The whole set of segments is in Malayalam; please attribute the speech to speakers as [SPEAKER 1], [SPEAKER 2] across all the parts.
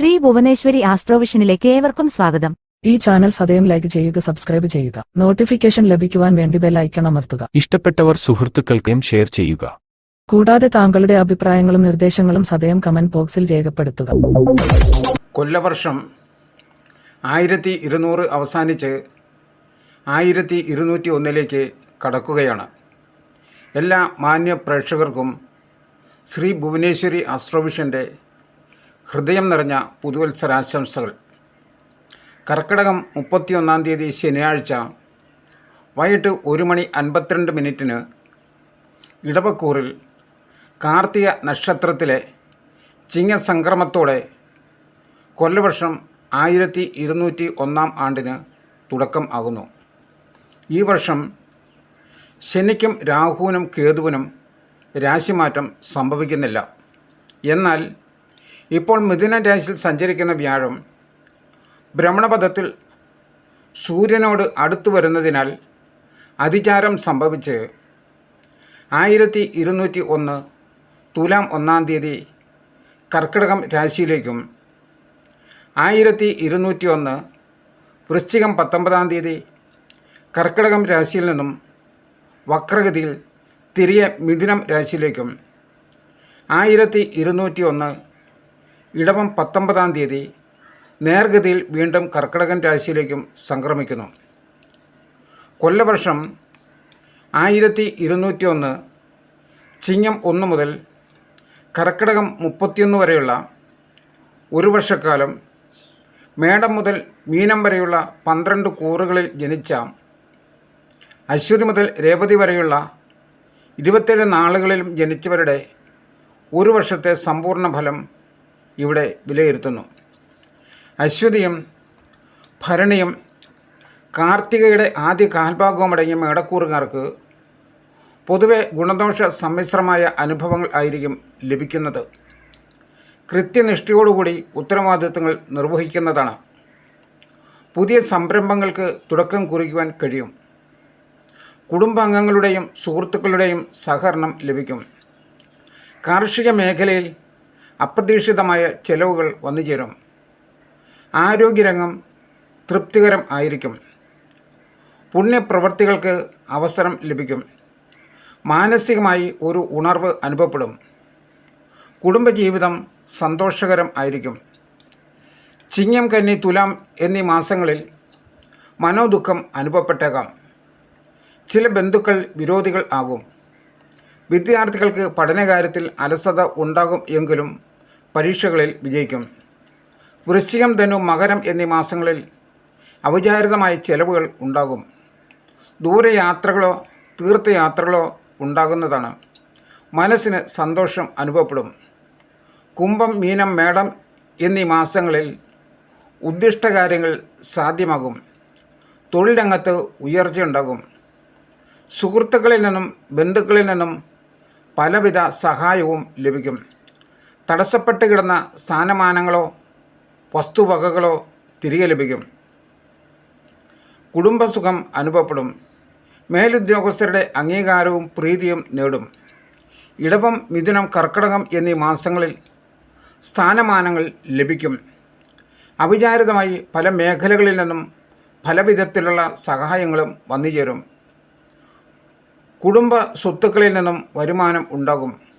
[SPEAKER 1] ശ്രീ ഭുവനേശ്വരി ആസ്ട്രോവിഷനിലേക്ക് ഏവർക്കും സ്വാഗതം.
[SPEAKER 2] ഈ ചാനൽ സദയം ലൈക്ക് ചെയ്യുക സബ്സ്ക്രൈബ് ചെയ്യുക. നോട്ടിഫിക്കേഷൻ ലഭിക്കുവാൻ വേണ്ടി ബെൽ ഐക്കൺ അമർത്തുക.
[SPEAKER 3] ഇഷ്ടപ്പെട്ടവർ സുഹൃത്തുക്കൾക്കും ഷെയർ ചെയ്യുക.
[SPEAKER 2] കൂടാതെ താങ്കളുടെ അഭിപ്രായങ്ങളും നിർദ്ദേശങ്ങളും സദയം കമന്റ് ബോക്സിൽ രേഖപ്പെടുത്തുക.
[SPEAKER 4] കൊല്ലവർഷം ആയിരത്തി ഇരുന്നൂറ് അവസാനിച്ച് ആയിരത്തി ഇരുന്നൂറ്റി ഒന്നിലേക്ക് കടക്കുകയാണ്. എല്ലാ മാന്യ പ്രേക്ഷകർക്കും ശ്രീ ഭുവനേശ്വരി ആസ്ട്രോവിഷന്റെ ഹൃദയം നിറഞ്ഞ പുതുവത്സരാശംസകൾ. കർക്കിടകം മുപ്പത്തിയൊന്നാം തീയതി ശനിയാഴ്ച വൈകിട്ട് ഒരു മണി അൻപത്തിരണ്ട് മിനിറ്റിന് ഇടവക്കൂറിൽ കാർത്തിക നക്ഷത്രത്തിലെ ചിങ്ങസംക്രമത്തോടെ കൊല്ലവർഷം ആയിരത്തി ഇരുന്നൂറ്റി ഒന്നാം ആണ്ടിന് തുടക്കം ആകുന്നു. ഈ വർഷം ശനിക്കും രാഹുവിനും കേതുവിനും രാശിമാറ്റം സംഭവിക്കുന്നില്ല. എന്നാൽ ഇപ്പോൾ മിഥുന രാശിയിൽ സഞ്ചരിക്കുന്ന വ്യാഴം ഭ്രമണപഥത്തിൽ സൂര്യനോട് അടുത്തു വരുന്നതിനാൽ അതിചാരം സംഭവിച്ച് ആയിരത്തി ഇരുന്നൂറ്റി ഒന്ന് തുലാം ഒന്നാം തീയതി കർക്കിടകം രാശിയിലേക്കും ആയിരത്തി ഇരുന്നൂറ്റി ഒന്ന് വൃശ്ചികം പത്തൊമ്പതാം തീയതി കർക്കിടകം രാശിയിൽ നിന്നും വക്രഗതിയിൽ തിരിയ മിഥുനം രാശിയിലേക്കും ആയിരത്തി ഇരുന്നൂറ്റി ഒന്ന് ഇടവം പത്തൊമ്പതാം തീയതി നേർഗതിയിൽ വീണ്ടും കർക്കിടകൻ രാശിയിലേക്കും സംക്രമിക്കുന്നു. കൊല്ലവർഷം ആയിരത്തി ഇരുന്നൂറ്റി ഒന്ന് ചിങ്ങം ഒന്ന് മുതൽ കർക്കിടകം മുപ്പത്തിയൊന്ന് വരെയുള്ള ഒരു വർഷക്കാലം മേടം മുതൽ മീനം വരെയുള്ള പന്ത്രണ്ട് കൂറുകളിൽ ജനിച്ച അശ്വതി മുതൽ രേവതി വരെയുള്ള ഇരുപത്തേഴ് നാളുകളിലും ജനിച്ചവരുടെ ഒരു വർഷത്തെ സമ്പൂർണ ഫലം ഇവിടെ വിലയിരുത്തുന്നു. അശ്വതിയും ഭരണിയും കാർത്തികയുടെ ആദ്യ കാൽഭാഗവുമടങ്ങിയ മേടക്കൂറുകാർക്ക് പൊതുവെ ഗുണദോഷ സമ്മിശ്രമായ അനുഭവങ്ങൾ ആയിരിക്കും ലഭിക്കുന്നത്. കൃത്യനിഷ്ഠയോടുകൂടി ഉത്തരവാദിത്വങ്ങൾ നിർവഹിക്കുന്നതാണ്. പുതിയ സംരംഭങ്ങൾക്ക് തുടക്കം കുറിക്കുവാൻ കഴിയും. കുടുംബാംഗങ്ങളുടെയും സുഹൃത്തുക്കളുടെയും സഹകരണം ലഭിക്കും. കാർഷിക മേഖലയിൽ അപ്രതീക്ഷിതമായ ചെലവുകൾ വന്നുചേരും. ആരോഗ്യരംഗം തൃപ്തികരം ആയിരിക്കും. പുണ്യപ്രവൃത്തികൾക്ക് അവസരം ലഭിക്കും. മാനസികമായി ഒരു ഉണർവ് അനുഭവപ്പെടും. കുടുംബജീവിതം സന്തോഷകരം ആയിരിക്കും. ചിങ്ങം കന്നി തുലാം എന്നീ മാസങ്ങളിൽ മനോദുഃഖം അനുഭവപ്പെട്ടേക്കാം. ചില ബന്ധുക്കൾ വിരോധികൾ ആകും. വിദ്യാർത്ഥികൾക്ക് പഠനകാര്യത്തിൽ അലസത ഉണ്ടാകും എങ്കിലും പരീക്ഷകളിൽ വിജയിക്കും. വൃശ്ചികം ധനു മകരം എന്നീ മാസങ്ങളിൽ അവിചാരിതമായ ചെലവുകൾ ഉണ്ടാകും. ദൂരയാത്രകളോ തീർത്ഥയാത്രകളോ ഉണ്ടാകുന്നതാണ്. മനസ്സിന് സന്തോഷം അനുഭവപ്പെടും. കുംഭം മീനം മേടം എന്നീ മാസങ്ങളിൽ ഉദ്ദിഷ്ട കാര്യങ്ങൾ സാധ്യമാകും. തൊഴിൽ രംഗത്ത് ഉയർച്ചയുണ്ടാകും സുഹൃത്തുക്കളിൽ നിന്നും ബന്ധുക്കളിൽ നിന്നും പലവിധ സഹായവും ലഭിക്കും. തടസ്സപ്പെട്ട് കിടന്ന സ്ഥാനമാനങ്ങളോ വസ്തുവകകളോ തിരികെ ലഭിക്കും. കുടുംബസുഖം അനുഭവപ്പെടും. മേലുദ്യോഗസ്ഥരുടെ അംഗീകാരവും പ്രീതിയും നേടും. ഇടവം മിഥുനം കർക്കടകം എന്നീ മാസങ്ങളിൽ സ്ഥാനമാനങ്ങൾ ലഭിക്കും. അവിചാരിതമായി പല മേഖലകളിൽ നിന്നും പല വിധത്തിലുള്ള സഹായങ്ങളും വന്നുചേരും. കുടുംബ സ്വത്തുക്കളിൽ നിന്നും വരുമാനം ഉണ്ടാകും.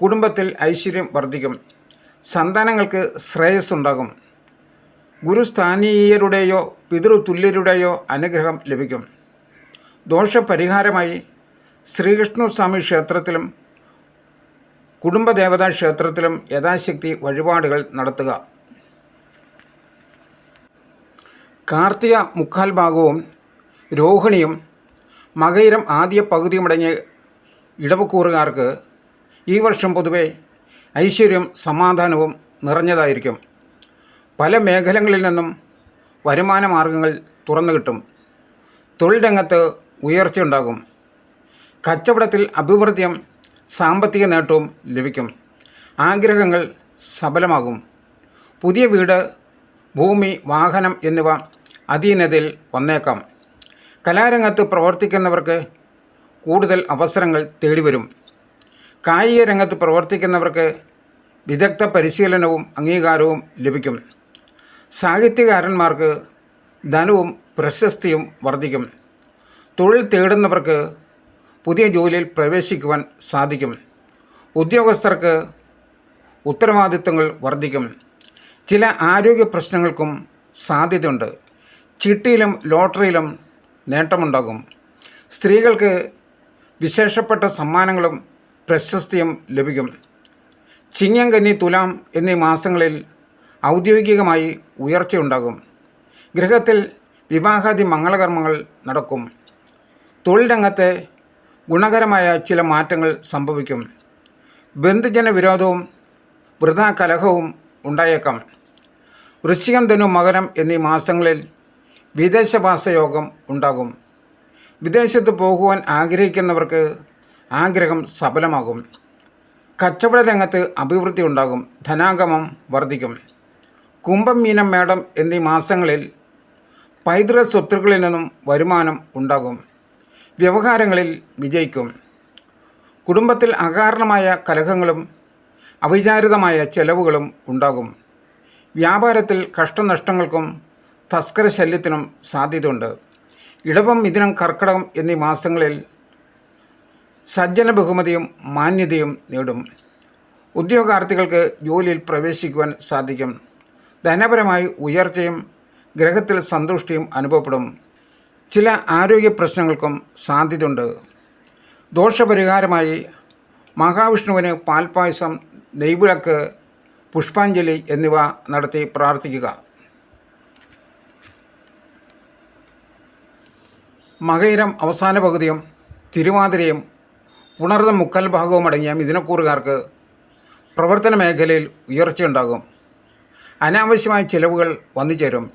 [SPEAKER 4] കുടുംബത്തിൽ ഐശ്വര്യം വർദ്ധിക്കും. സന്താനങ്ങൾക്ക് ശ്രേയസ് ഉണ്ടാകും ഗുരുസ്ഥാനീയരുടെയോ പിതൃതുല്യരുടെയോ അനുഗ്രഹം ലഭിക്കും. ദോഷപരിഹാരമായി ശ്രീകൃഷ്ണസ്വാമി ക്ഷേത്രത്തിലും കുടുംബദേവതാ ക്ഷേത്രത്തിലും യഥാശക്തി വഴിപാടുകൾ നടത്തുക. കാർത്തിക മുക്കാൽ ഭാഗവും രോഹിണിയും മകയിരം ആദ്യ പകുതിയുമടങ്ങിയ ഇടവക്കൂറുകാർക്ക് ഈ വർഷം പൊതുവെ ഐശ്വര്യം സമാധാനവും നിറഞ്ഞതായിരിക്കും. പല മേഖലകളിൽ നിന്നും വരുമാന മാർഗങ്ങൾ തുറന്നു കിട്ടും. തൊഴിൽ രംഗത്ത് ഉയർച്ചയുണ്ടാകും കച്ചവടത്തിൽ അഭിവൃദ്ധിയും സാമ്പത്തിക നേട്ടവും ലഭിക്കും. ആഗ്രഹങ്ങൾ സഫലമാകും പുതിയ വീട് ഭൂമി വാഹനം എന്നിവ അധീനതയിൽ വന്നേക്കാം. കലാരംഗത്ത് പ്രവർത്തിക്കുന്നവർക്ക് കൂടുതൽ അവസരങ്ങൾ തേടിവരും. കായിക രംഗത്ത് പ്രവർത്തിക്കുന്നവർക്ക് വിദഗ്ധ പരിശീലനവും അംഗീകാരവും ലഭിക്കും. സാഹിത്യകാരന്മാർക്ക് ധനവും പ്രശസ്തിയും വർദ്ധിക്കും. തൊഴിൽ തേടുന്നവർക്ക് പുതിയ ജോലിയിൽ പ്രവേശിക്കുവാൻ സാധിക്കും. ഉദ്യോഗസ്ഥർക്ക് ഉത്തരവാദിത്വങ്ങൾ വർദ്ധിക്കും. ചില ആരോഗ്യ പ്രശ്നങ്ങൾക്കും സാധ്യതയുണ്ട്. ചിട്ടിയിലും ലോട്ടറിയിലും നേട്ടമുണ്ടാകും. സ്ത്രീകൾക്ക് വിശേഷപ്പെട്ട സമ്മാനങ്ങളും പ്രശസ്തിയും ലഭിക്കും. ചിങ്ങം കന്നി തുലാം എന്നീ മാസങ്ങളിൽ ഔദ്യോഗികമായി ഉയർച്ചയുണ്ടാകും. ഗൃഹത്തിൽ വിവാഹാദി മംഗളകർമ്മങ്ങൾ നടക്കും. തൊഴിൽ രംഗത്തെ ഗുണകരമായ ചില മാറ്റങ്ങൾ സംഭവിക്കും. ബന്ധുജന വിരോധവും വൃഥാ കലഹവും ഉണ്ടായേക്കാം. വൃശ്ചികം ധനു മകരം എന്നീ മാസങ്ങളിൽ വിദേശവാസ യോഗം ഉണ്ടാകും. വിദേശത്ത് പോകുവാൻ ആഗ്രഹിക്കുന്നവർക്ക് ആഗ്രഹം സഫലമാകും. കച്ചവട രംഗത്ത് അഭിവൃദ്ധി ഉണ്ടാകും. ധനാഗമം വർദ്ധിക്കും. കുംഭം മീനം മേടം എന്നീ മാസങ്ങളിൽ പൈതൃക സ്വത്തുക്കളിൽ നിന്നും വരുമാനം ഉണ്ടാകും. വ്യവഹാരങ്ങളിൽ വിജയിക്കും. കുടുംബത്തിൽ അകാരണമായ കലഹങ്ങളും അവിചാരിതമായ ചെലവുകളും ഉണ്ടാകും. വ്യാപാരത്തിൽ കഷ്ടനഷ്ടങ്ങൾക്കും തസ്കര ശല്യത്തിനും സാധ്യതയുണ്ട്. ഇടവം മിഥുനം കർക്കടകം എന്നീ മാസങ്ങളിൽ സജ്ജന ബഹുമതിയും മാന്യതയും നേടും. ഉദ്യോഗാർത്ഥികൾക്ക് ജോലിയിൽ പ്രവേശിക്കുവാൻ സാധിക്കും. ധനപരമായി ഉയർച്ചയും ഗ്രഹത്തിൽ സന്തുഷ്ടിയും അനുഭവപ്പെടും. ചില ആരോഗ്യ പ്രശ്നങ്ങൾക്കും സാധ്യതയുണ്ട്. ദോഷപരിഹാരമായി മഹാവിഷ്ണുവിന് പാൽപ്പായസം നെയ്വിളക്ക് പുഷ്പാഞ്ജലി എന്നിവ നടത്തി പ്രാർത്ഥിക്കുക. മകയിരം അവസാന പകുതിയും തിരുവാതിരയും പുണർന്ന മുക്കാൽ ഭാഗവും അടങ്ങിയ മിഥുനക്കൂറുകാർക്ക് പ്രവർത്തന മേഖലയിൽ ഉയർച്ചയുണ്ടാകും. അനാവശ്യമായ ചിലവുകൾ വന്നുചേരും.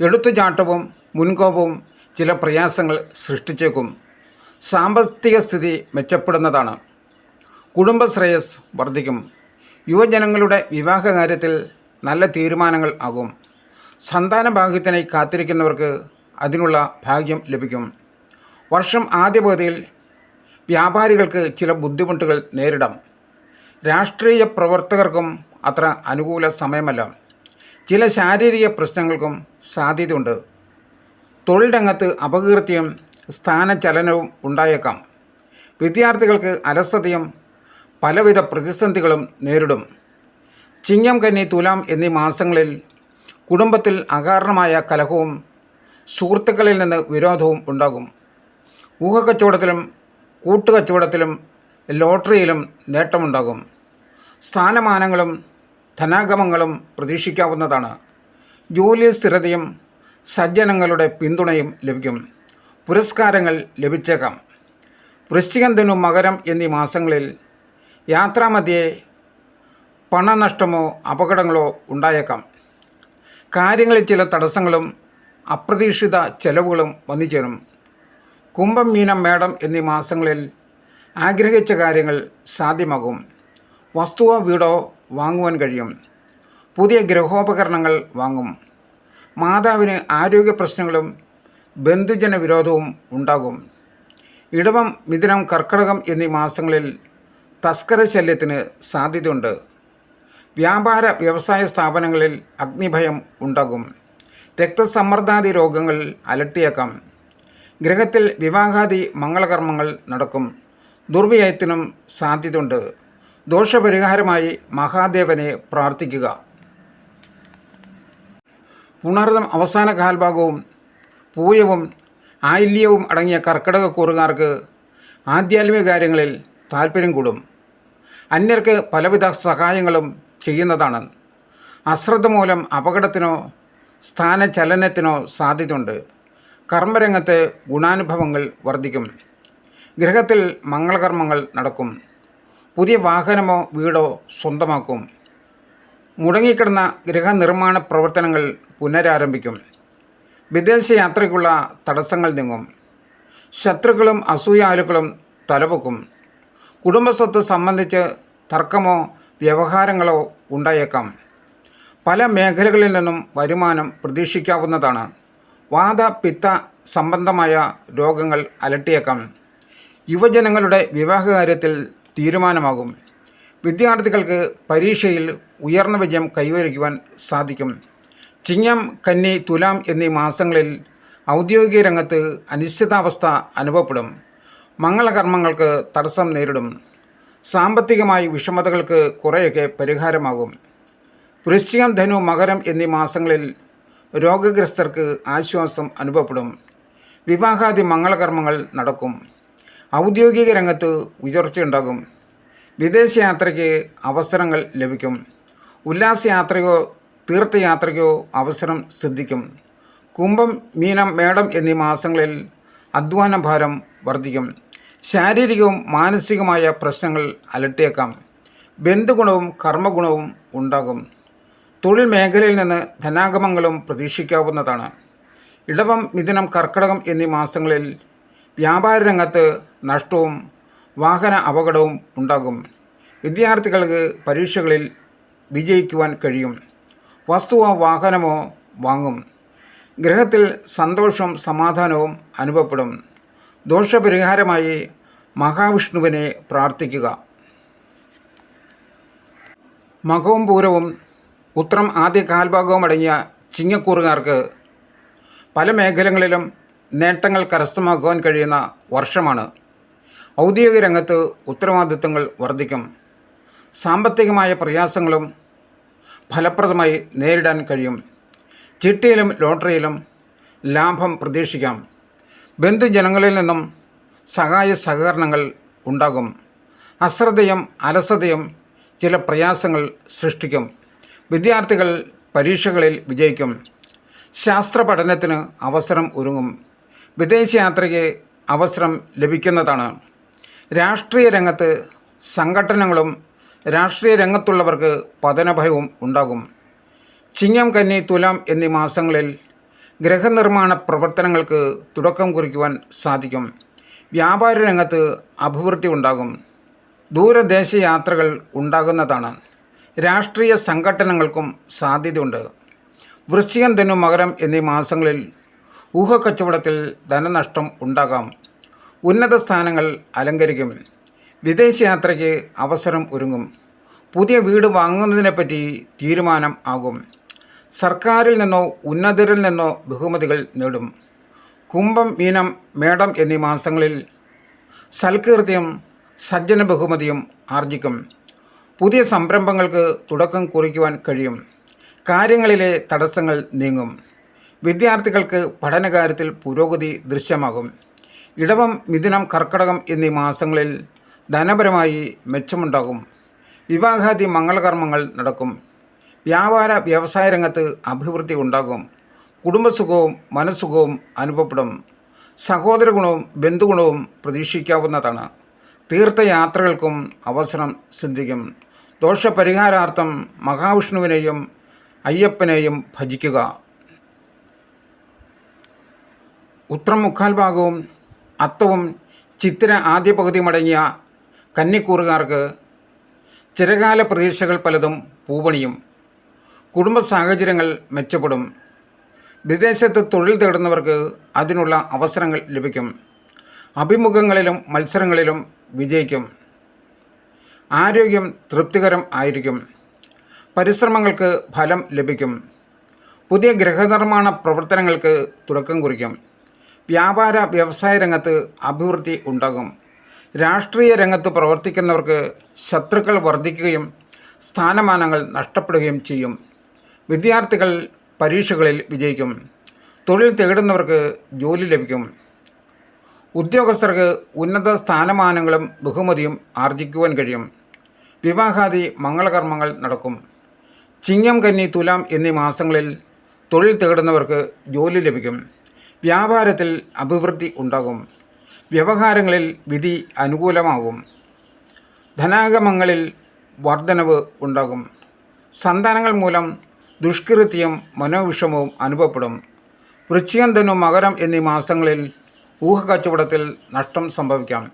[SPEAKER 4] എടുത്തുചാട്ടവും മുൻകോപവും ചില പ്രയാസങ്ങൾ സൃഷ്ടിച്ചേക്കും. സാമ്പത്തിക സ്ഥിതി മെച്ചപ്പെടുന്നതാണ്. കുടുംബശ്രേയസ് വർദ്ധിക്കും. യുവജനങ്ങളുടെ വിവാഹകാര്യത്തിൽ നല്ല തീരുമാനങ്ങൾ ആകും. സന്താന ഭാഗ്യത്തിനായി കാത്തിരിക്കുന്നവർക്ക് അതിനുള്ള ഭാഗ്യം ലഭിക്കും. വർഷം ആദ്യ പകുതിയിൽ വ്യാപാരികൾക്ക് ചില ബുദ്ധിമുട്ടുകൾ നേരിടാം. രാഷ്ട്രീയ പ്രവർത്തകർക്കും അത്ര അനുകൂല സമയമല്ല. ചില ശാരീരിക പ്രശ്നങ്ങൾക്കും സാധ്യതയുണ്ട്. തൊഴിൽ രംഗത്ത് അപകീർത്തിയും സ്ഥാനചലനവും ഉണ്ടായേക്കാം. വിദ്യാർത്ഥികൾക്ക് അലസതയും പലവിധ പ്രതിസന്ധികളും നേരിടും. ചിങ്ങം കന്നി തുലാം എന്നീ മാസങ്ങളിൽ കുടുംബത്തിൽ അകാരണമായ കലഹവും സുഹൃത്തുക്കളിൽ നിന്ന് വിരോധവും ഉണ്ടാകും. ഊഹക്കച്ചവടത്തിലും കൂട്ടുകച്ചവടത്തിലും ലോട്ടറിയിലും നേട്ടമുണ്ടാകും. സ്ഥാനമാനങ്ങളും ധനാഗമങ്ങളും പ്രതീക്ഷിക്കാവുന്നതാണ്. ജോലി സ്ഥിരതയും സജ്ജനങ്ങളുടെ പിന്തുണയും ലഭിക്കും. പുരസ്കാരങ്ങൾ ലഭിച്ചേക്കാം. വൃശ്ചികം-മകരം എന്നീ മാസങ്ങളിൽ യാത്രാമധ്യേ പണനഷ്ടമോ അപകടങ്ങളോ ഉണ്ടായേക്കാം. കാര്യങ്ങളിൽ ചില തടസ്സങ്ങളും അപ്രതീക്ഷിത ചെലവുകളും വന്നുചേരും. കുംഭം മീനം മേടം എന്നീ മാസങ്ങളിൽ ആഗ്രഹിച്ച കാര്യങ്ങൾ സാധ്യമാകും. വസ്തുവോ വീടോ വാങ്ങുവാൻ കഴിയും. പുതിയ ഗ്രഹോപകരണങ്ങൾ വാങ്ങും. മാതാവിന് ആരോഗ്യ പ്രശ്നങ്ങളും ബന്ധുജന വിരോധവും ഉണ്ടാകും. ഇടവം മിഥുനം കർക്കടകം എന്നീ മാസങ്ങളിൽ തസ്കര ശല്യത്തിന് സാധ്യതയുണ്ട്. വ്യാപാര വ്യവസായ സ്ഥാപനങ്ങളിൽ അഗ്നിഭയം ഉണ്ടാകും. രക്തസമ്മർദ്ദാദി രോഗങ്ങൾ അലട്ടിയേക്കാം. ഗ്രഹത്തിൽ വിവാഹാദി മംഗളകർമ്മങ്ങൾ നടക്കും. ദുർവ്യയത്തിനും സാധ്യതയുണ്ട്. ദോഷപരിഹാരമായി മഹാദേവനെ പ്രാർത്ഥിക്കുക. പുണർദം അവസാന കാൽഭാഗവും പൂയവും ആയില്യവും അടങ്ങിയ കർക്കിടക കൂറുകാർക്ക് ആധ്യാത്മിക കാര്യങ്ങളിൽ താല്പര്യം കൂടും. അന്യർക്ക് പലവിധ സഹായങ്ങളും ചെയ്യുന്നതാണ്. അശ്രദ്ധ മൂലം അപകടത്തിനോ സ്ഥാനചലനത്തിനോ സാധ്യതയുണ്ട്. കർമ്മരംഗത്ത് ഗുണാനുഭവങ്ങൾ വർദ്ധിക്കും. ഗ്രഹത്തിൽ മംഗളകർമ്മങ്ങൾ നടക്കും. പുതിയ വാഹനമോ വീടോ സ്വന്തമാക്കും. മുടങ്ങിക്കിടന്ന ഗൃഹനിർമ്മാണ പ്രവർത്തനങ്ങൾ പുനരാരംഭിക്കും. വിദേശ യാത്രയ്ക്കുള്ള തടസ്സങ്ങൾ നീങ്ങും. ശത്രുക്കളും അസൂയാലുക്കളും തലപൊക്കും. കുടുംബസ്വത്ത് സംബന്ധിച്ച് തർക്കമോ വ്യവഹാരങ്ങളോ ഉണ്ടായേക്കാം. പല മേഖലകളിൽ നിന്നും വരുമാനം പ്രതീക്ഷിക്കാവുന്നതാണ്. വാത പിത്ത സംബന്ധമായ രോഗങ്ങൾ അലട്ടിയേക്കാം. യുവജനങ്ങളുടെ വിവാഹകാര്യത്തിൽ തീരുമാനമാകും. വിദ്യാർത്ഥികൾക്ക് പരീക്ഷയിൽ ഉയർന്ന വിജയം കൈവരിക്കുവാൻ സാധിക്കും. ചിങ്ങം കന്നി തുലാം എന്നീ മാസങ്ങളിൽ ഔദ്യോഗിക രംഗത്ത് അനിശ്ചിതാവസ്ഥ അനുഭവപ്പെടും. മംഗളകർമ്മങ്ങൾക്ക് തടസ്സം നേരിടും. സാമ്പത്തികമായി വിഷമതകൾക്ക് കുറേയൊക്കെ പരിഹാരമാകും. വൃശ്ചികം ധനു മകരം എന്നീ മാസങ്ങളിൽ രോഗഗ്രസ്തർക്ക് ആശ്വാസം അനുഭവപ്പെടും. വിവാഹാദി മംഗളകർമ്മങ്ങൾ നടക്കും. ഔദ്യോഗിക രംഗത്ത് ഉയർച്ചയുണ്ടാകും. വിദേശയാത്രയ്ക്ക് അവസരങ്ങൾ ലഭിക്കും. ഉല്ലാസയാത്രയോ തീർത്ഥയാത്രയ്ക്കോ അവസരം സിദ്ധിക്കും. കുംഭം മീനം മേടം എന്നീ മാസങ്ങളിൽ അധ്വാന ഭാരം വർദ്ധിക്കും. ശാരീരികവും മാനസികമായ പ്രശ്നങ്ങൾ അലട്ടിയേക്കാം. ബന്ധുഗുണവും കർമ്മഗുണവും ഉണ്ടാകും. തൊഴിൽ മേഖലയിൽ നിന്ന് ധനാഗമങ്ങളും പ്രതീക്ഷിക്കാവുന്നതാണ്. ഇടവം മിഥുനം കർക്കടകം എന്നീ മാസങ്ങളിൽ വ്യാപാര രംഗത്ത് നഷ്ടവും വാഹന അപകടവും ഉണ്ടാകും. വിദ്യാർത്ഥികൾക്ക് പരീക്ഷകളിൽ വിജയിക്കുവാൻ കഴിയും. വസ്തുവോ വാഹനമോ വാങ്ങും. ഗ്രഹത്തിൽ സന്തോഷവും സമാധാനവും അനുഭവപ്പെടും. ദോഷപരിഹാരമായി മഹാവിഷ്ണുവിനെ പ്രാർത്ഥിക്കുക. മകവും പൂരവും ഉത്രം ആദ്യ കാൽഭാഗവും അടങ്ങിയ ചിങ്ങക്കൂറുകാർക്ക് പല മേഖലകളിലും നേട്ടങ്ങൾ കരസ്ഥമാക്കുവാൻ കഴിയുന്ന വർഷമാണ്. ഔദ്യോഗിക രംഗത്ത് ഉത്തരവാദിത്തങ്ങൾ വർദ്ധിക്കും. സാമ്പത്തികമായ പ്രയാസങ്ങളും ഫലപ്രദമായി നേരിടാൻ കഴിയും. ചിട്ടിയിലും ലോട്ടറിയിലും ലാഭം പ്രതീക്ഷിക്കാം. ബന്ധുജനങ്ങളിൽ നിന്നും സഹായ സഹകരണങ്ങൾ ഉണ്ടാകും. അശ്രദ്ധയും അലസതയും ചില പ്രയാസങ്ങൾ സൃഷ്ടിക്കും. വിദ്യാർത്ഥികൾ പരീക്ഷകളിൽ വിജയിക്കും. ശാസ്ത്ര പഠനത്തിന് അവസരം ഒരുങ്ങും. വിദേശയാത്രയ്ക്ക് അവസരം ലഭിക്കുന്നതാണ്. രാഷ്ട്രീയ രംഗത്ത് സംഘടനകളും രാഷ്ട്രീയ രംഗത്തുള്ളവർക്ക് പതനഭയവും ഉണ്ടാകും. ചിങ്ങം കന്നി തുലാം എന്നീ മാസങ്ങളിൽ ഗ്രഹനിർമ്മാണ പ്രവർത്തനങ്ങൾക്ക് തുടക്കം കുറിക്കുവാൻ സാധിക്കും. വ്യാപാര രംഗത്ത് അഭിവൃദ്ധി ഉണ്ടാകും. ദൂരദേശ യാത്രകൾ ഉണ്ടാകുന്നതാണ്. രാഷ്ട്രീയ സംഘടനകൾക്കും സാധ്യതയുണ്ട്. വൃശ്ചികം ധനു മകരം എന്നീ മാസങ്ങളിൽ ഊഹക്കച്ചവടത്തിൽ ധനനഷ്ടം ഉണ്ടാകാം. ഉന്നത സ്ഥാനങ്ങൾ അലങ്കരിക്കും. വിദേശയാത്രയ്ക്ക് അവസരം ഒരുങ്ങും. പുതിയ വീട് വാങ്ങുന്നതിനെപ്പറ്റി തീരുമാനം ആകും. സർക്കാരിൽ നിന്നോ ഉന്നതരിൽ നിന്നോ ബഹുമതികൾ നേടും. കുംഭം മീനം മേടം എന്നീ മാസങ്ങളിൽ സൽകീർത്തിയും സജ്ജന ബഹുമതിയും ആർജിക്കും. പുതിയ സംരംഭങ്ങൾക്ക് തുടക്കം കുറിക്കുവാൻ കഴിയും. കാര്യങ്ങളിലെ തടസ്സങ്ങൾ നീങ്ങും. വിദ്യാർത്ഥികൾക്ക് പഠനകാര്യത്തിൽ പുരോഗതി ദൃശ്യമാകും. ഇടവം മിഥുനം കർക്കടകം എന്നീ മാസങ്ങളിൽ ധനപരമായി മെച്ചമുണ്ടാകും. വിവാഹാദി മംഗളകർമ്മങ്ങൾ നടക്കും. വ്യാപാര വ്യവസായ രംഗത്ത് അഭിവൃദ്ധി ഉണ്ടാകും. കുടുംബസുഖവും മനസ്സുഖവും അനുഭവപ്പെടും. സഹോദര ഗുണവും ബന്ധുഗുണവും പ്രതീക്ഷിക്കാവുന്നതാണ് തീർത്ഥയാത്രകൾക്കും അവസരം സിദ്ധിക്കും. ദോഷപരിഹാരാർത്ഥം മഹാവിഷ്ണുവിനെയും അയ്യപ്പനെയും ഭജിക്കുക. ഉത്രം മുക്കാൽ ഭാഗവും അത്തവും ചിത്തിര ആദ്യ പകുതിയുമടങ്ങിയ കന്നിക്കൂറുകാർക്ക് ചിരകാല പ്രതീക്ഷകൾ പലതും പൂപണിയും കുടുംബ സാഹചര്യങ്ങൾ മെച്ചപ്പെടും. വിദേശത്ത് തൊഴിൽ തേടുന്നവർക്ക് അതിനുള്ള അവസരങ്ങൾ ലഭിക്കും. അഭിമുഖങ്ങളിലും മത്സരങ്ങളിലും വിജയിക്കും. ആരോഗ്യം തൃപ്തികരം ആയിരിക്കും. പരിശ്രമങ്ങൾക്ക് ഫലം ലഭിക്കും. പുതിയ ഗൃഹനിർമ്മാണ പ്രവർത്തനങ്ങൾക്ക് തുടക്കം കുറിക്കും. വ്യാപാര വ്യവസായ രംഗത്ത് അഭിവൃദ്ധി ഉണ്ടാകും. രാഷ്ട്രീയ രംഗത്ത് പ്രവർത്തിക്കുന്നവർക്ക് ശത്രുക്കൾ വർദ്ധിക്കുകയും സ്ഥാനമാനങ്ങൾ നഷ്ടപ്പെടുകയും ചെയ്യും. വിദ്യാർത്ഥികൾ പരീക്ഷകളിൽ വിജയിക്കും. തൊഴിൽ തേടുന്നവർക്ക് ജോലി ലഭിക്കും. ഉദ്യോഗസ്ഥർക്ക് ഉന്നത സ്ഥാനമാനങ്ങളും ബഹുമതിയും ആർജിക്കുവാൻ കഴിയും. വിവാഹാദി മംഗളകർമ്മങ്ങൾ നടക്കും. ചിങ്ങം കന്നി തുലാം എന്നീ മാസങ്ങളിൽ തൊഴിൽ തേടുന്നവർക്ക് ജോലി ലഭിക്കും. വ്യാപാരത്തിൽ അഭിവൃദ്ധി ഉണ്ടാകും. വ്യവഹാരങ്ങളിൽ വിധി അനുകൂലമാകും. ധനാഗമങ്ങളിൽ വർധനവ് ഉണ്ടാകും. സന്താനങ്ങൾ മൂലം ദുഷ്കൃത്യം മനോവിഷമവും അനുഭവപ്പെടും. വൃശ്ചികം ധനു മകരം എന്നീ മാസങ്ങളിൽ ഊഹക്കച്ചവടത്തിൽ നഷ്ടം സംഭവിക്കാം.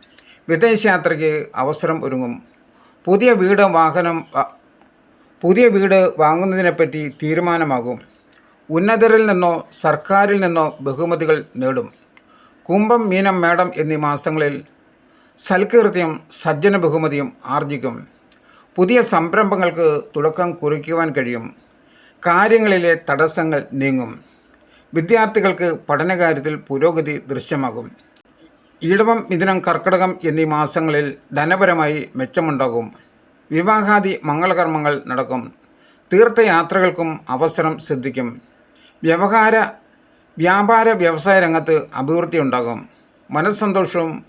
[SPEAKER 4] വിദേശയാത്രയ്ക്ക് അവസരം ഒരുങ്ങും. പുതിയ വീട് വാഹനം പുതിയ വീട് വാങ്ങുന്നതിനെപ്പറ്റി തീരുമാനമാകും. ഉന്നതരിൽ നിന്നോ സർക്കാരിൽ നിന്നോ ബഹുമതികൾ നേടും. കുംഭം മീനം മേടം എന്നീ മാസങ്ങളിൽ സൽകീർത്തിയും സജ്ജന ബഹുമതിയും ആർജിക്കും. പുതിയ സംരംഭങ്ങൾക്ക് തുടക്കം കുറിക്കുവാൻ കഴിയും. കാര്യങ്ങളിലെ തടസ്സങ്ങൾ നീങ്ങും. വിദ്യാർത്ഥികൾക്ക് പഠനകാര്യത്തിൽ പുരോഗതി ദൃശ്യമാകും. ഇടവം മിഥുനം കർക്കിടകം എന്നീ മാസങ്ങളിൽ ധനപരമായി മെച്ചമുണ്ടാകും. വിവാഹാദി മംഗളകർമ്മങ്ങൾ നടക്കും. തീർത്ഥയാത്രകൾക്കും അവസരം സിദ്ധിക്കും. വ്യവഹാര വ്യാപാര വ്യവസായ രംഗത്ത് അഭിവൃദ്ധി ഉണ്ടാകും. മനസ്സന്തോഷവും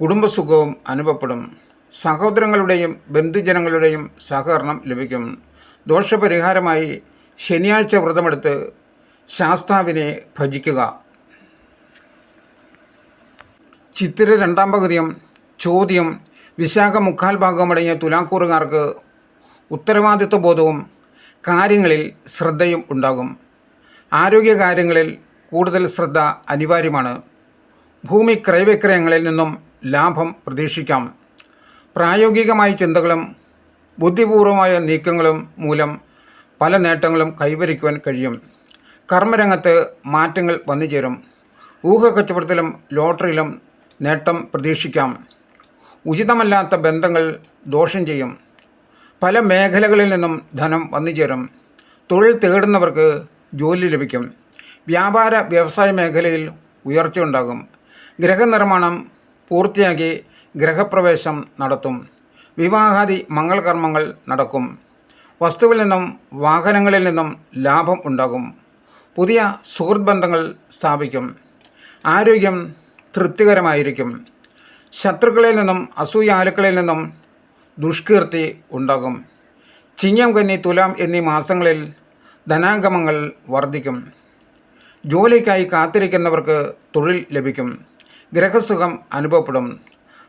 [SPEAKER 4] കുടുംബസുഖവും അനുഭവപ്പെടും. സഹോദരങ്ങളുടെയും ബന്ധുജനങ്ങളുടെയും സഹകരണം ലഭിക്കും. ദോഷപരിഹാരമായി ശനിയാഴ്ച വ്രതമെടുത്ത് ശാസ്താവിനെ ഭജിക്കുക. ചിത്തിര രണ്ടാം പകുതിയും ചോദ്യം വിശാഖ മുക്കാൽ ഭാഗമടങ്ങിയ തുലാക്കൂറുകാർക്ക് ഉത്തരവാദിത്വ ബോധവും കാര്യങ്ങളിൽ ശ്രദ്ധയും ഉണ്ടാകും. ആരോഗ്യകാര്യങ്ങളിൽ കൂടുതൽ ശ്രദ്ധ അനിവാര്യമാണ്. ഭൂമി ക്രയവിക്രയങ്ങളിൽ നിന്നും ലാഭം പ്രതീക്ഷിക്കാം. പ്രായോഗികമായ ചിന്തകളും ബുദ്ധിപൂർവമായ നീക്കങ്ങളും മൂലം പല നേട്ടങ്ങളും കൈവരിക്കുവാൻ കഴിയും. കർമ്മരംഗത്ത് മാറ്റങ്ങൾ വന്നി เจ രം ഊഹ കച്ചവടത്തിലും ലോട്ടറിയിലും നേട്ടം പ്രതീക്ഷിക്കാം. ഉചിതമല്ലാത്ത ബന്ധങ്ങൾ ദോഷം ചെയ്യും. പല മേഖലകളിൽ നിന്നും ധനം വന്നുചേരും. തൊഴിൽ തേടുന്നവർക്ക് ജോലി ലഭിക്കും. വ്യാപാര വ്യവസായ മേഖലയിൽ ഉയർച്ചയുണ്ടാകും ഗ്രഹനിർമ്മാണം പൂർത്തിയാക്കി ഗ്രഹപ്രവേശം നടത്തും. വിവാഹാദി മംഗളകർമ്മങ്ങൾ നടക്കും. വസ്തുവിൽ നിന്നും വാഹനങ്ങളിൽ നിന്നും ലാഭം ഉണ്ടാകും. പുതിയ സുഹൃത്ത് ബന്ധങ്ങൾ സ്ഥാപിക്കും. ആരോഗ്യം തൃപ്തികരമായിരിക്കും. ശത്രുക്കളിൽ നിന്നും അസൂയാലുക്കളിൽ നിന്നും ദുഷ്കീർത്തി ഉണ്ടാകും. ചിങ്ങം കന്നി തുലാം എന്നീ മാസങ്ങളിൽ ധനാഗമങ്ങൾ വർദ്ധിക്കും. ജോലിക്കായി കാത്തിരിക്കുന്നവർക്ക് തൊഴിൽ ലഭിക്കും. ഗ്രഹസുഖം അനുഭവപ്പെടും.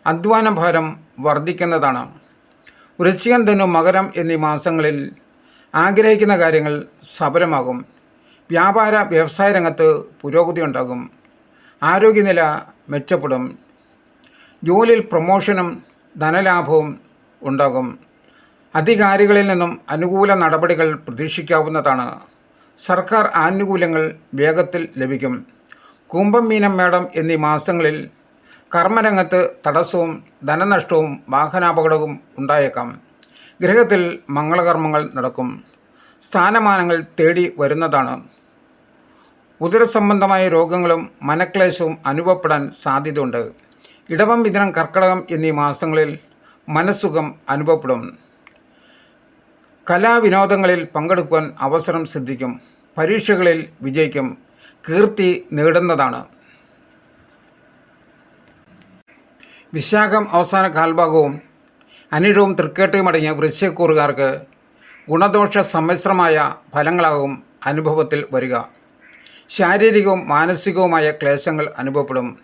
[SPEAKER 4] അധ്വാന ഭാരം വർദ്ധിക്കുന്നതാണ്. വൃശ്ചികം തന്നു മകരം എന്നീ മാസങ്ങളിൽ ആഗ്രഹിക്കുന്ന കാര്യങ്ങൾ സഫലമാകും. വ്യാപാര വ്യവസായ രംഗത്ത് പുരോഗതി ഉണ്ടാകും. ആരോഗ്യനില മെച്ചപ്പെടും. ജോലിയിൽ പ്രൊമോഷനും ധനലാഭവും ഉണ്ടാകും. അധികാരികളിൽ നിന്നും അനുകൂല നടപടികൾ പ്രതീക്ഷിക്കാവുന്നതാണ്. സർക്കാർ ആനുകൂല്യങ്ങൾ വേഗത്തിൽ ലഭിക്കും. കുംഭം മീനം മേടം എന്നീ മാസങ്ങളിൽ കർമ്മരംഗത്ത് തടസ്സവും ധനനഷ്ടവും വാഹനാപകടവും ഉണ്ടായേക്കാം. ഗ്രഹത്തിൽ മംഗളകർമ്മങ്ങൾ നടക്കും. സ്ഥാനമാനങ്ങൾ തേടി വരുന്നതാണ്. ഉദരസംബന്ധമായ രോഗങ്ങളും മനക്ലേശവും അനുഭവപ്പെടാൻ സാധ്യതയുണ്ട്. ഇടവം മിഥുനം കർക്കടകം എന്നീ മാസങ്ങളിൽ മനസ്സുഖം അനുഭവപ്പെടും. കലാവിനോദങ്ങളിൽ പങ്കെടുക്കുവാൻ അവസരം സിദ്ധിക്കും. പരീക്ഷകളിൽ വിജയിക്കും. കീർത്തി നേടുന്നതാണ്. വിശാഖം അവസാന കാൽഭാഗവും അനിഴവും തൃക്കേട്ടയും അടങ്ങിയ വൃശ്ചികൂറുകാർക്ക് ഗുണദോഷ സമ്മിശ്രമായ ഫലങ്ങളാകും അനുഭവത്തിൽ വരിക. ശാരീരികവും മാനസികവുമായ ക്ലേശങ്ങൾ അനുഭവപ്പെടും.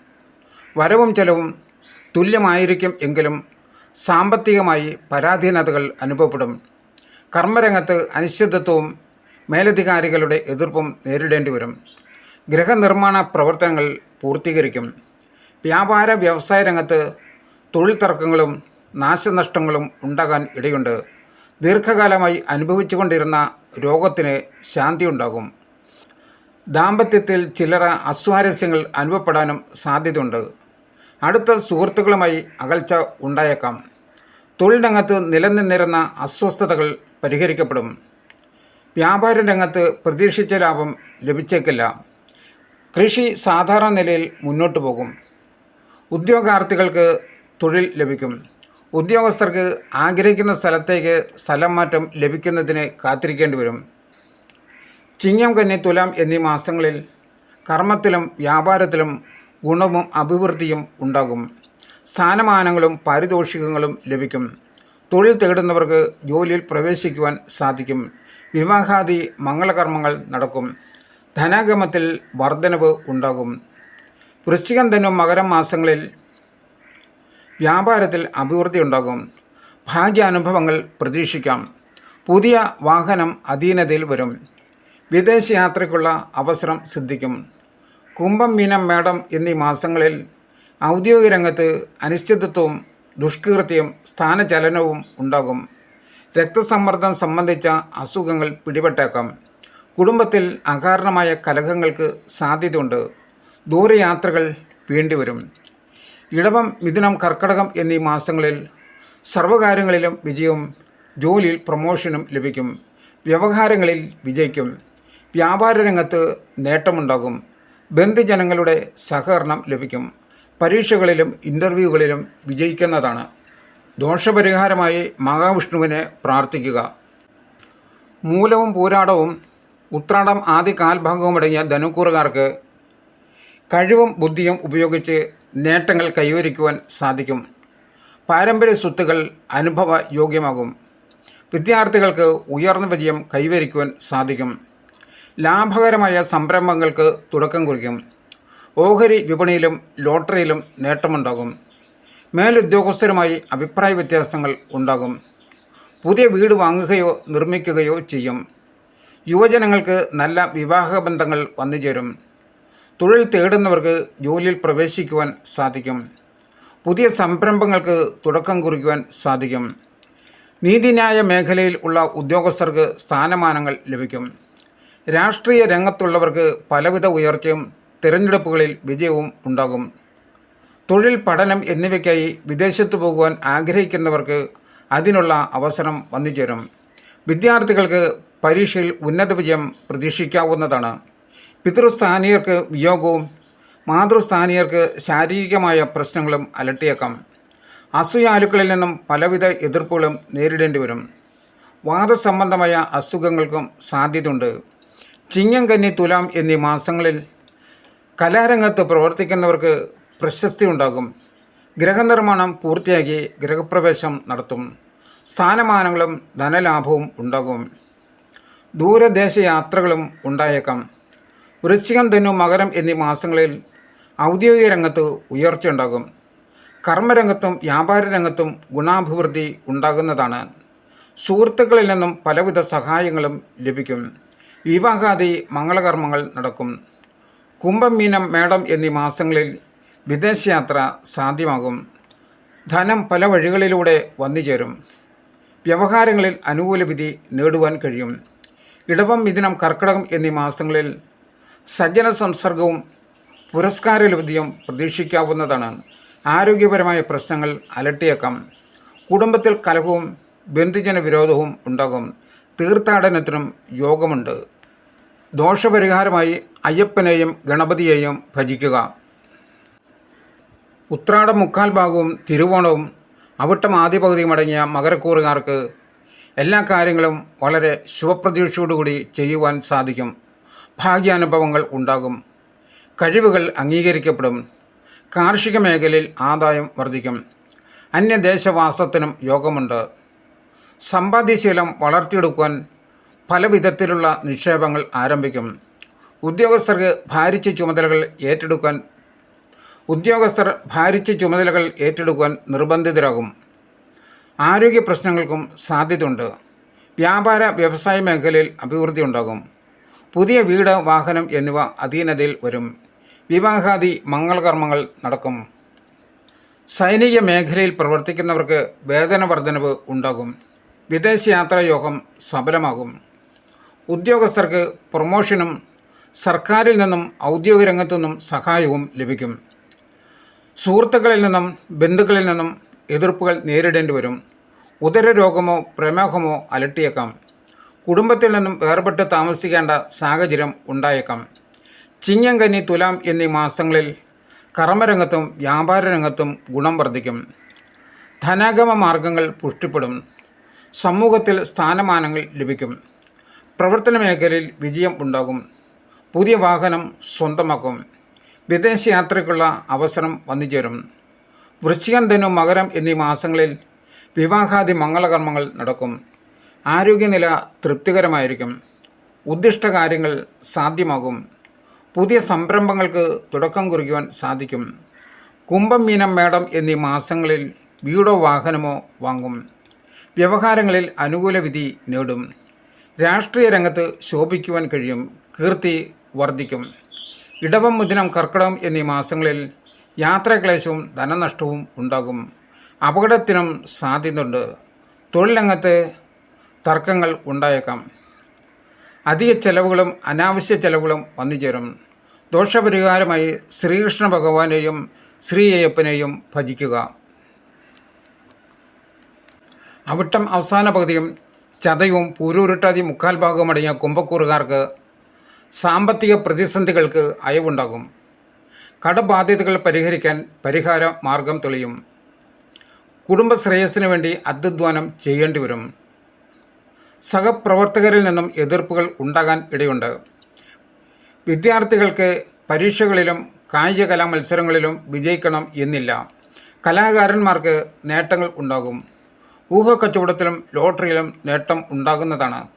[SPEAKER 4] വരവും ചെലവും തുല്യമായിരിക്കും എങ്കിലും സാമ്പത്തികമായി പരാധീനതകൾ അനുഭവപ്പെടും. കർമ്മരംഗത്ത് അനിശ്ചിതത്വവും മേലധികാരികളുടെ എതിർപ്പും നേരിടേണ്ടി വരും. ഗൃഹനിർമ്മാണ പ്രവർത്തനങ്ങൾ പൂർത്തീകരിക്കും. വ്യാപാര വ്യവസായ രംഗത്ത് തൊഴിൽ തർക്കങ്ങളും നാശനഷ്ടങ്ങളും ഉണ്ടാകാൻ ഇടയുണ്ട്. ദീർഘകാലമായി അനുഭവിച്ചുകൊണ്ടിരുന്ന രോഗത്തിന് ശാന്തി ഉണ്ടാകും ദാമ്പത്യത്തിൽ ചിലറ അസ്വാരസ്യങ്ങൾ അനുഭവപ്പെടാനും സാധ്യതയുണ്ട്. അടുത്ത സുഹൃത്തുക്കളുമായി അകൽച്ച ഉണ്ടായേക്കാം. തൊഴിലിനകത്ത് നിലനിന്നിരുന്ന അസ്വസ്ഥതകൾ പരിഹരിക്കപ്പെടും. വ്യാപാര രംഗത്ത് പ്രതീക്ഷിച്ച ലാഭം ലഭിച്ചേക്കില്ല. കൃഷി സാധാരണ നിലയിൽ മുന്നോട്ട് പോകും. ഉദ്യോഗാർത്ഥികൾക്ക് തൊഴിൽ ലഭിക്കും. ഉദ്യോഗസ്ഥർക്ക് ആഗ്രഹിക്കുന്ന സ്ഥലത്തേക്ക് സ്ഥലം മാറ്റം ലഭിക്കുന്നതിന് കാത്തിരിക്കേണ്ടി വരും. ചിങ്ങം കന്നി തുലാം എന്നീ മാസങ്ങളിൽ കർമ്മത്തിലും വ്യാപാരത്തിലും ഗുണവും അഭിവൃദ്ധിയും ഉണ്ടാകും. സ്ഥാനമാനങ്ങളും പാരിതോഷികങ്ങളും ലഭിക്കും. തൊഴിൽ തേടുന്നവർക്ക് ജോലിയിൽ പ്രവേശിക്കുവാൻ സാധിക്കും. വിവാഹാദി മംഗളകർമ്മങ്ങൾ നടക്കും. ധനാഗമത്തിൽ വർധനവ് ഉണ്ടാകും. വൃശ്ചികം തന്നെ മകരം മാസങ്ങളിൽ വ്യാപാരത്തിൽ അഭിവൃദ്ധി ഉണ്ടാകും. ഭാഗ്യാനുഭവങ്ങൾ പ്രതീക്ഷിക്കാം. പുതിയ വാഹനം അധീനതയിൽ വരും. വിദേശയാത്രയ്ക്കുള്ള അവസരം സിദ്ധിക്കും. കുംഭം മീനം മേടം എന്നീ മാസങ്ങളിൽ ഔദ്യോഗിക രംഗത്ത് അനിശ്ചിതത്വവും ദുഷ്കീർത്തിയും സ്ഥാനചലനവും ഉണ്ടാകും. രക്തസമ്മർദ്ദം സംബന്ധിച്ച അസുഖങ്ങൾ പിടിപെട്ടേക്കാം. കുടുംബത്തിൽ അകാരണമായ കലഹങ്ങൾക്ക് സാധ്യതയുണ്ട്. ദൂരയാത്രകൾ വേണ്ടിവരും. ഇടവം മിഥുനം കർക്കടകം എന്നീ മാസങ്ങളിൽ സർവകാര്യങ്ങളിലും വിജയവും ജോലിയിൽ പ്രൊമോഷനും ലഭിക്കും. വ്യവഹാരങ്ങളിൽ വിജയിക്കും. വ്യാപാര രംഗത്ത് നേട്ടമുണ്ടാകും. ബന്ധുജനങ്ങളുടെ സഹകരണം ലഭിക്കും. പരീക്ഷകളിലും ഇന്റർവ്യൂകളിലും വിജയിക്കുന്നതാണ്. ദോഷപരിഹാരമായി മഹാവിഷ്ണുവിനെ പ്രാർത്ഥിക്കുക. മൂലവും പൂരാടവും ഉത്രാടം ആദ്യ കാൽഭാഗവുമടങ്ങിയ ധനുക്കൂറുകാർക്ക് കഴിവും ബുദ്ധിയും ഉപയോഗിച്ച് നേട്ടങ്ങൾ കൈവരിക്കുവാൻ സാധിക്കും. പാരമ്പര്യ സ്വത്തുകൾ അനുഭവ യോഗ്യമാകും വിദ്യാർത്ഥികൾക്ക് ഉയർന്ന വിജയം കൈവരിക്കുവാൻ സാധിക്കും. ലാഭകരമായ സംരംഭങ്ങൾക്ക് തുടക്കം കുറിക്കും. ഓഹരി വിപണിയിലും ലോട്ടറിയിലും നേട്ടമുണ്ടാകും. മേലുദ്യോഗസ്ഥരുമായി അഭിപ്രായ വ്യത്യാസങ്ങൾ ഉണ്ടാകും. പുതിയ വീട് വാങ്ങുകയോ നിർമ്മിക്കുകയോ ചെയ്യും. യുവജനങ്ങൾക്ക് നല്ല വിവാഹബന്ധങ്ങൾ വന്നുചേരും. തൊഴിൽ തേടുന്നവർക്ക് ജോലിയിൽ പ്രവേശിക്കുവാൻ സാധിക്കും. പുതിയ സംരംഭങ്ങൾക്ക് തുടക്കം കുറിക്കുവാൻ സാധിക്കും. നീതിന്യായ മേഖലയിൽ ഉള്ള ഉദ്യോഗസ്ഥർക്ക് സ്ഥാനമാനങ്ങൾ ലഭിക്കും. രാഷ്ട്രീയ രംഗത്തുള്ളവർക്ക് പലവിധ ഉയർച്ചയും തിരഞ്ഞെടുപ്പുകളിൽ വിജയവും ഉണ്ടാകും. തൊഴിൽ പഠനം എന്നിവയ്ക്കായി വിദേശത്ത് പോകുവാൻ ആഗ്രഹിക്കുന്നവർക്ക് അതിനുള്ള അവസരം വന്നുചേരും. വിദ്യാർത്ഥികൾക്ക് പരീക്ഷയിൽ ഉന്നത വിജയം പ്രതീക്ഷിക്കാവുന്നതാണ്. പിതൃസ്ഥാനീയർക്ക് വിയോഗവും മാതൃസ്ഥാനീയർക്ക് ശാരീരികമായ പ്രശ്നങ്ങളും അലട്ടിയേക്കാം. അസൂയാലുക്കളിൽ നിന്നും പലവിധ എതിർപ്പുകളും നേരിടേണ്ടി വരും. വാദസംബന്ധമായ അസുഖങ്ങൾക്കും സാധ്യതയുണ്ട്. ചിങ്ങം കന്നി തുലാം എന്നീ മാസങ്ങളിൽ കലാരംഗത്ത് പ്രവർത്തിക്കുന്നവർക്ക് പ്രശസ്തി ഉണ്ടാകും ഗ്രഹനിർമ്മാണം പൂർത്തിയാക്കി ഗ്രഹപ്രവേശം നടത്തും. സ്ഥാനമാനങ്ങളും ധനലാഭവും ഉണ്ടാകും. ദൂരദേശ യാത്രകളും ഉണ്ടായേക്കാം. വൃശ്ചികം ധനു മകരം എന്നീ മാസങ്ങളിൽ ഔദ്യോഗിക രംഗത്ത് ഉയർച്ചയുണ്ടാകും കർമ്മരംഗത്തും വ്യാപാര രംഗത്തും ഗുണാഭിവൃദ്ധി ഉണ്ടാകുന്നതാണ്. സുഹൃത്തുക്കളിൽ നിന്നും പലവിധ സഹായങ്ങളും ലഭിക്കും. വിവാഹാദി മംഗളകർമ്മങ്ങൾ നടക്കും. കുംഭം മീനം മേടം എന്നീ മാസങ്ങളിൽ വിദേശയാത്ര സാധ്യമാകും. ധനം പല വഴികളിലൂടെ വന്നുചേരും. വ്യവഹാരങ്ങളിൽ അനുകൂല വിധി നേടുവാൻ കഴിയും. ഇടവം മിഥുനം കർക്കിടകം എന്നീ മാസങ്ങളിൽ സജ്ജന സംസർഗവും പുരസ്കാര ലബ്ധിയും പ്രതീക്ഷിക്കാവുന്നതാണ്. ആരോഗ്യപരമായ പ്രശ്നങ്ങൾ അലട്ടിയേക്കാം. കുടുംബത്തിൽ കലഹവും ബന്ധുജന വിരോധവും ഉണ്ടാകും. തീർത്ഥാടനത്തിനും യോഗമുണ്ട്. ദോഷപരിഹാരമായി അയ്യപ്പനെയും ഗണപതിയെയും ഭജിക്കുക. ഉത്രാടം മുക്കാൽ ഭാഗവും തിരുവോണവും അവിട്ടം ആദ്യ പകുതിയും അടങ്ങിയ മകരക്കൂറുകാർക്ക് എല്ലാ കാര്യങ്ങളും വളരെ ശുഭപ്രതീക്ഷയോടുകൂടി ചെയ്യുവാൻ സാധിക്കും. ഭാഗ്യാനുഭവങ്ങൾ ഉണ്ടാകും. കഴിവുകൾ അംഗീകരിക്കപ്പെടും. കാർഷിക മേഖലയിൽ ആദായം വർദ്ധിക്കും. അന്യദേശവാസത്തിനും യോഗമുണ്ട്. സമ്പാദ്യശീലം വളർത്തിയെടുക്കുവാൻ പല വിധത്തിലുള്ള നിക്ഷേപങ്ങൾ ആരംഭിക്കും. ഉദ്യോഗസ്ഥർക്ക് ഭാരിച്ച ചുമതലകൾ ഏറ്റെടുക്കാൻ ഉദ്യോഗസ്ഥർ ഭാരിച്ച ചുമതലകൾ ഏറ്റെടുക്കുവാൻ നിർബന്ധിതരാകും. ആരോഗ്യ പ്രശ്നങ്ങൾക്കും സാധ്യതയുണ്ട്. വ്യാപാര വ്യവസായ മേഖലയിൽ അഭിവൃദ്ധി ഉണ്ടാകും പുതിയ വീട് വാഹനം എന്നിവ അധീനതയിൽ വരും. വിവാഹാദി മംഗളകർമ്മങ്ങൾ നടക്കും. സൈനിക മേഖലയിൽ പ്രവർത്തിക്കുന്നവർക്ക് വേതന വർധനവ് ഉണ്ടാകും. വിദേശയാത്രാ യോഗം സഫലമാകും ഉദ്യോഗസ്ഥർക്ക് പ്രൊമോഷനും സർക്കാരിൽ നിന്നും ഔദ്യോഗിക രംഗത്തു നിന്നും സഹായവും ലഭിക്കും. സുഹൃത്തുക്കളിൽ നിന്നും ബന്ധുക്കളിൽ നിന്നും എതിർപ്പുകൾ നേരിടേണ്ടി വരും. ഉദരരോഗമോ പ്രമേഹമോ അലട്ടിയേക്കാം. കുടുംബത്തിൽ നിന്നും വേർപെട്ട് താമസിക്കേണ്ട സാഹചര്യം ഉണ്ടായേക്കാം. ചിങ്ങം കന്നി തുലാം എന്നീ മാസങ്ങളിൽ കർമ്മരംഗത്തും വ്യാപാര രംഗത്തും ഗുണം വർദ്ധിക്കും. ധനാഗമ മാർഗങ്ങൾ പുഷ്ടിപ്പെടും. സമൂഹത്തിൽ സ്ഥാനമാനങ്ങൾ ലഭിക്കും. പ്രവർത്തന മേഖലയിൽ വിജയം ഉണ്ടാകും. പുതിയ വാഹനം സ്വന്തമാക്കും. വിദേശ യാത്രയ്ക്കുള്ള അവസരം വന്നു ചേരും വൃശ്ചികം ധനു മകരം എന്നീ മാസങ്ങളിൽ വിവാഹാദി മംഗളകർമ്മങ്ങൾ നടക്കും. ആരോഗ്യനില തൃപ്തികരമായിരിക്കും. ഉദ്ദിഷ്ട കാര്യങ്ങൾ സാധ്യമാകും. പുതിയ സംരംഭങ്ങൾക്ക് തുടക്കം കുറിക്കുവാൻ സാധിക്കും. കുംഭം മീനം മേടം എന്നീ മാസങ്ങളിൽ വീടോ വാഹനമോ വാങ്ങും. വ്യവഹാരങ്ങളിൽ അനുകൂല വിധി നേടും. രാഷ്ട്രീയ രംഗത്ത് ശോഭിക്കുവാൻ കഴിയും. കീർത്തി വർദ്ധിക്കും. ഇടവം മുദിനം കർക്കിടകം എന്നീ മാസങ്ങളിൽ യാത്രാക്ലേശവും ധനനഷ്ടവും ഉണ്ടാകും. അപകടത്തിനും സാധ്യതയുണ്ട്. തൊഴിൽ രംഗത്ത് തർക്കങ്ങൾ ഉണ്ടായേക്കാം. അധിക ചെലവുകളും അനാവശ്യ ചെലവുകളും വന്നുചേരും. ദോഷപരിഹാരമായി ശ്രീകൃഷ്ണ ഭഗവാനെയും ശ്രീ അയ്യപ്പനെയും ഭജിക്കുക. അവിട്ടം അവസാന പകുതിയും ചതയും പൂരൂരുട്ടാതി മുക്കാൽ ഭാഗവും അടങ്ങിയ കുംഭക്കൂറുകാർക്ക് സാമ്പത്തിക പ്രതിസന്ധികൾക്ക് അയവുണ്ടാകും. കടബാധ്യതകൾ പരിഹരിക്കാൻ പരിഹാര മാർഗം തെളിയും. കുടുംബശ്രേയസ്സിനു വേണ്ടി അധ്വാനം ചെയ്യേണ്ടി വരും സഹപ്രവർത്തകരിൽ നിന്നും എതിർപ്പുകൾ ഉണ്ടാകാൻ ഇടയുണ്ട്. വിദ്യാർത്ഥികൾക്ക് പരീക്ഷകളിലും കായിക കലാ മത്സരങ്ങളിലും വിജയിക്കണം എന്നില്ല. കലാകാരന്മാർക്ക് നേട്ടങ്ങൾ ഉണ്ടാകും. ഊഹക്കച്ചവടത്തിലും ലോട്ടറിയിലും നേട്ടം ഉണ്ടാകുന്നതാണ്.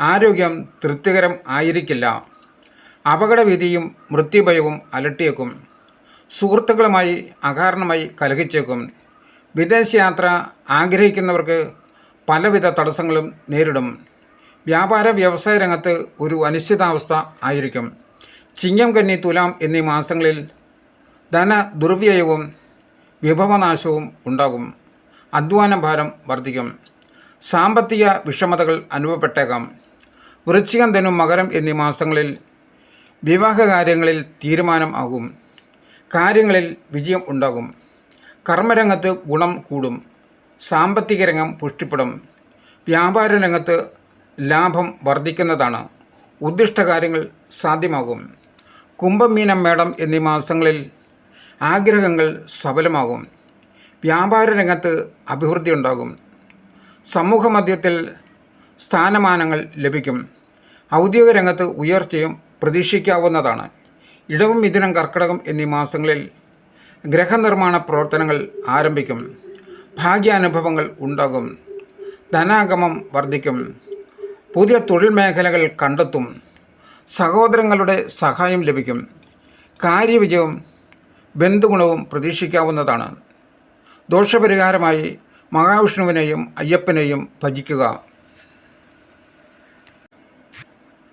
[SPEAKER 4] ആരോഗ്യം തൃപ്തികരം ആയിരിക്കില്ല. അപകടവിധിയും മൃത്യുഭയവും അലട്ടിയേക്കും. സുഹൃത്തുക്കളുമായി അകാരണമായി കലഹിച്ചേക്കും. വിദേശയാത്ര ആഗ്രഹിക്കുന്നവർക്ക് പലവിധ തടസ്സങ്ങളും നേരിടും. വ്യാപാര വ്യവസായ രംഗത്ത് ഒരു അനിശ്ചിതാവസ്ഥ ആയിരിക്കും. ചിങ്ങം കന്നി തുലാം എന്നീ മാസങ്ങളിൽ ധന ദുർവ്യയവും വിഭവനാശവും ഉണ്ടാകും. അധ്വാന ഭാരം വർദ്ധിക്കും. സാമ്പത്തിക വിഷമതകൾ അനുഭവപ്പെട്ടേക്കാം. വൃശ്ചികം ധനു മകരം എന്നീ മാസങ്ങളിൽ വിവാഹകാര്യങ്ങളിൽ തീരുമാനം ആകും. കാര്യങ്ങളിൽ വിജയം ഉണ്ടാകും. കർമ്മരംഗത്ത് ഗുണം കൂടും. സാമ്പത്തിക രംഗം പുഷ്ടിപ്പെടും. വ്യാപാര രംഗത്ത് ലാഭം വർദ്ധിക്കുന്നതാണ് ഉദ്ദിഷ്ട കാര്യങ്ങൾ സാധ്യമാകും. കുംഭം മീനം മേടം എന്നീ മാസങ്ങളിൽ ആഗ്രഹങ്ങൾ സഫലമാകും. വ്യാപാര രംഗത്ത് അഭിവൃദ്ധി ഉണ്ടാകും. സമൂഹമധ്യത്തിൽ സ്ഥാനമാനങ്ങൾ ലഭിക്കും. ഔദ്യോഗിക രംഗത്ത് ഉയർച്ചയും പ്രതീക്ഷിക്കാവുന്നതാണ്. ഇടവും മിഥുനം കർക്കിടകം എന്നീ മാസങ്ങളിൽ ഗ്രഹനിർമ്മാണ പ്രവർത്തനങ്ങൾ ആരംഭിക്കും. ഭാഗ്യാനുഭവങ്ങൾ ഉണ്ടാകും. ധനാഗമം വർദ്ധിക്കും. പുതിയ തൊഴിൽ മേഖലകൾ കണ്ടെത്തും. സഹോദരങ്ങളുടെ സഹായം ലഭിക്കും. കാര്യവിജയവും ബന്ധുഗുണവും പ്രതീക്ഷിക്കാവുന്നതാണ്. ദോഷപരിഹാരമായി മഹാവിഷ്ണുവിനെയും അയ്യപ്പനെയും ഭജിക്കുക.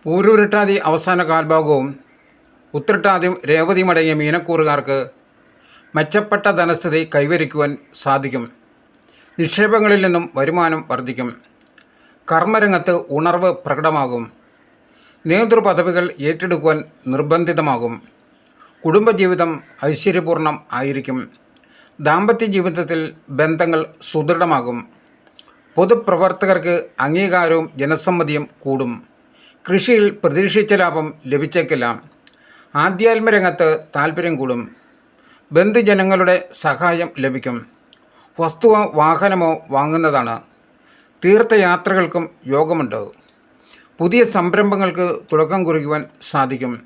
[SPEAKER 4] പൂരൂരട്ടാതി അവസാന കാൽഭാഗവും ഉത്രട്ടാതിയും രേവതിയും അടങ്ങിയ മീനക്കൂറുകാർക്ക് മെച്ചപ്പെട്ട ധനസ്ഥിതി കൈവരിക്കുവാൻ സാധിക്കും. നിക്ഷേപങ്ങളിൽ നിന്നും വരുമാനം വർദ്ധിക്കും. കർമ്മരംഗത്ത് ഉണർവ് പ്രകടമാകും. നേതൃപദവികൾ ഏറ്റെടുക്കുവാൻ നിർബന്ധിതമാകും. കുടുംബജീവിതം ഐശ്വര്യപൂർണം ആയിരിക്കും. ദാമ്പത്യ ജീവിതത്തിൽ ബന്ധങ്ങൾ സുദൃഢമാകും. പൊതുപ്രവർത്തകർക്ക് അംഗീകാരവും ജനസമ്മതിയും കൂടും. കൃഷിയിൽ പ്രതീക്ഷിച്ച ലാഭം ലഭിച്ചേക്കില്ല. ആധ്യാത്മരംഗത്ത് താല്പര്യം കൂടും. ബന്ധുജനങ്ങളുടെ സഹായം ലഭിക്കും. വസ്തുവോ വാഹനമോ വാങ്ങുന്നതാണ്. തീർത്ഥയാത്രകൾക്കും യോഗമുണ്ട്. പുതിയ സംരംഭങ്ങൾക്ക് തുടക്കം കുറിക്കുവാൻ സാധിക്കും.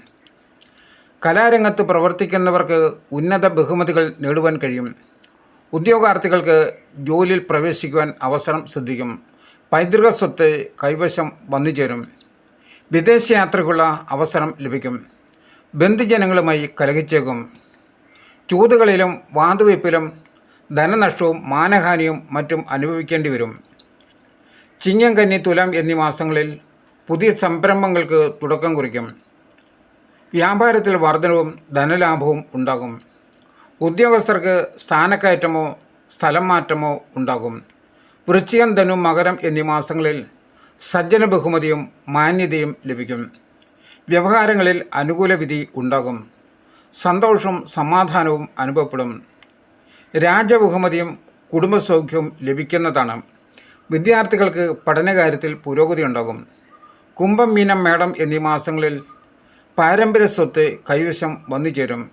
[SPEAKER 4] കലാരംഗത്ത് പ്രവർത്തിക്കുന്നവർക്ക് ഉന്നത ബഹുമതികൾ നേടുവാൻ കഴിയും. ഉദ്യോഗാർത്ഥികൾക്ക് ജോലിയിൽ പ്രവേശിക്കുവാൻ അവസരം സിദ്ധിക്കും. പൈതൃക സ്വത്ത് കൈവശം വന്നു ചേരും വിദേശയാത്രയ്ക്കുള്ള അവസരം ലഭിക്കും. ബന്ധുജനങ്ങളുമായി കലഹിച്ചേക്കും. ചൂതുകളിലും വാതുവയ്പ്പിലും ധനനഷ്ടവും മാനഹാനിയും മറ്റും അനുഭവിക്കേണ്ടി വരും ചിങ്ങം കന്നി തുലം എന്നീ മാസങ്ങളിൽ പുതിയ സംരംഭങ്ങൾക്ക് തുടക്കം കുറിക്കും. വ്യാപാരത്തിൽ വർധനവും ധനലാഭവും ഉണ്ടാകും. ഉദ്യോഗസ്ഥർക്ക് സ്ഥാനക്കയറ്റമോ സ്ഥലം മാറ്റമോ ഉണ്ടാകും. വൃശ്ചികം ധനു മകരം എന്നീ മാസങ്ങളിൽ സജ്ജന ബഹുമതിയും മാന്യതയും ലഭിക്കും. വ്യവഹാരങ്ങളിൽ അനുകൂല വിധി ഉണ്ടാകും. സന്തോഷവും സമാധാനവും അനുഭവപ്പെടും. രാജബഹുമതിയും കുടുംബസൗഖ്യവും ലഭിക്കുന്നതാണ്. വിദ്യാർത്ഥികൾക്ക് പഠനകാര്യത്തിൽ പുരോഗതി ഉണ്ടാകും. കുംഭം മീനം മേടം എന്നീ മാസങ്ങളിൽ പാരമ്പര്യ സ്വത്ത് കൈവശം വന്നു ചേരും.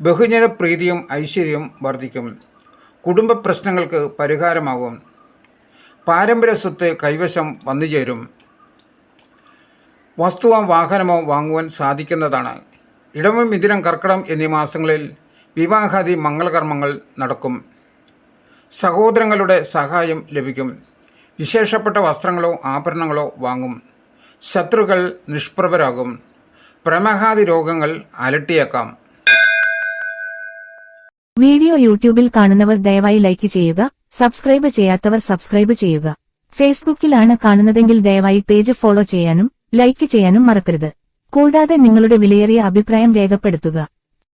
[SPEAKER 4] ബഹുജന പ്രീതിയും ഐശ്വര്യവും വർദ്ധിക്കും. കുടുംബ പ്രശ്നങ്ങൾക്ക് പരിഹാരമാകും. പാരമ്പര്യ സ്വത്ത് കൈവശം വന്നു ചേരും. വസ്തുവോ വാഹനമോ വാങ്ങുവാൻ സാധിക്കുന്നതാണ്. ഇടവം മിഥുനം കർക്കിടം എന്നീ മാസങ്ങളിൽ വിവാഹാദി മംഗളകർമ്മങ്ങൾ നടക്കും. സഹോദരങ്ങളുടെ സഹായം ലഭിക്കും. വിശേഷപ്പെട്ട വസ്ത്രങ്ങളോ ആഭരണങ്ങളോ വാങ്ങും. ശത്രുക്കൾ നിഷ്പ്രഭരാകും. പ്രമേഹാദി രോഗങ്ങൾ അലട്ടിയേക്കാം.
[SPEAKER 1] വീഡിയോ യൂട്യൂബിൽ കാണുന്നവർ ദയവായി ലൈക്ക് ചെയ്യുക സബ്സ്ക്രൈബ് ചെയ്യാത്തവർ സബ്സ്ക്രൈബ് ചെയ്യുക. ഫേസ്ബുക്കിലാണ് കാണുന്നതെങ്കിൽ ദയവായി പേജ് ഫോളോ ചെയ്യാനും ലൈക്ക് ചെയ്യാനും മറക്കരുത്. കൂടാതെ നിങ്ങളുടെ വിലയേറിയ അഭിപ്രായം രേഖപ്പെടുത്തുക.